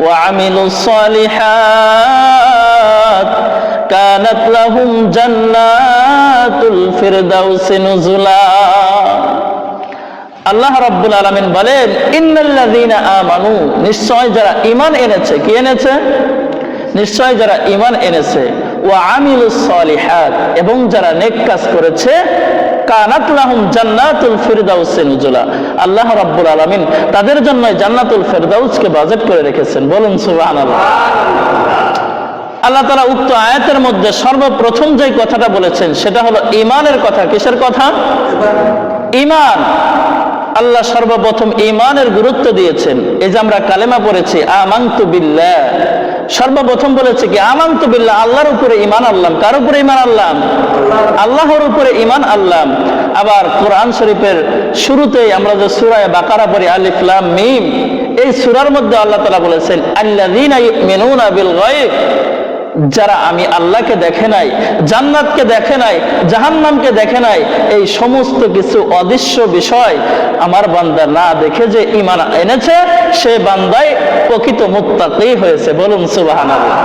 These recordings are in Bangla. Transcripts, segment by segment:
وعملوا الصالحات كانت لهم جنات الفردوس نزلا আল্লাহ রাব্বুল আলামিন বলেন ইন্নাল্লাযীনা আমানু নিশ্চয় যারা ঈমান এনেছে কি এনেছে নিশ্চয় যারা ঈমান এনেছে ওয়া আমিলুস সলিহাত এবং যারা নেক কাজ করেছে কানাত লাহুম জান্নাতুল ফিরদাউস নুজুলা। আল্লাহ রাব্বুল আলামিন তাদের জন্য জান্নাতুল ফিরদাউসকে বাজেট করে রেখেছেন। বলুন, সুবহানাল্লাহ। আল্লাহ তালা উক্ত আয়াতের মধ্যে সর্বপ্রথম যে কথাটা বলেছেন, সেটা হলো ইমানের কথা। কিসের কথা? ইমান আল্লাহ সর্বপ্রথম ইমানের গুরুত্ব দিয়েছেন। এই যে আমরা কালেমা পড়েছি, আমান্তু বিল্লাহ। সর্বপ্রথম বলেছে কি, আমান্তু বিল্লাহ, আল্লাহর উপরে ইমান আল্লাহ কার উপরে ইমান আল্লাহ আল্লাহর উপরে ইমান আল্লাহ আবার কোরআন শরীফের শুরুতেই আমরা যে সুরায় বাকারা পড়ি আলিফলাম মিম, এই সুরার মধ্যে আল্লাহ তালা বলেছেন আল্লাহ যারা আমি আল্লাহকে দেখে নাই, জান্নাতকে দেখে নাই, জাহান্নামকে দেখে নাই, এই সমস্ত কিছু অদৃশ্য বিষয় আমার বান্দা না দেখে যে ইমান এনেছে, সে বান্দাই প্রকৃত মুক্তাকি হয়েছে। বলুন সুবহানাল্লাহ।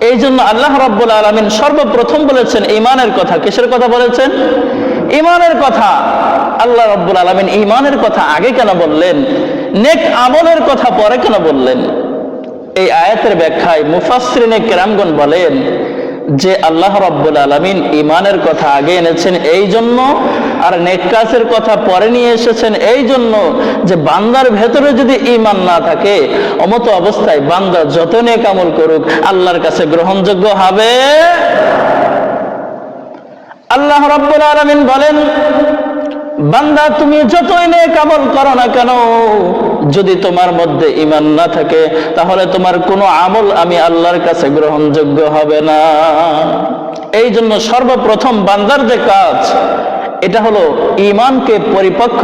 এই জন্য আল্লাহ রাব্বুল আলামিন সর্বপ্রথম বলেছেন ইমানের কথা। কিসের কথা বলেছেন? ইমানের কথা। আল্লাহ রাব্বুল আলামিন ইমানের কথা আগে কেন বললেন? নেক আমলের কথা পরে কেন বললেন? এই আয়াতের ব্যাখ্যায় মুফাসরিনে কেরামগণ বলেন যে আল্লাহ রাব্বুল আলামিন ইমানের কথা আগে এনেছেন এই জন্য, আর নেকাসের কথা পরে নিয়ে এসেছেন এই জন্য যে বান্দার ভেতরে যদি ইমান না থাকে, অমত অবস্থায় বান্দা যত নেক আমল করুক, আল্লাহর কাছে গ্রহণযোগ্য হবে। আল্লাহ রাব্বুল আলামিন বলেন, বান্দা তুমি যতই নেক আমল করো না কেন যদি তোমার মধ্যে ইমান না থাকে, তাহলে তোমার কোনো আমল আমি আল্লাহর কাছে গ্রহণযোগ্য হবে না। এই জন্য সর্বপ্রথম বান্দার যে কাজ, এটা হলো ইমানকে পরিপক্ষ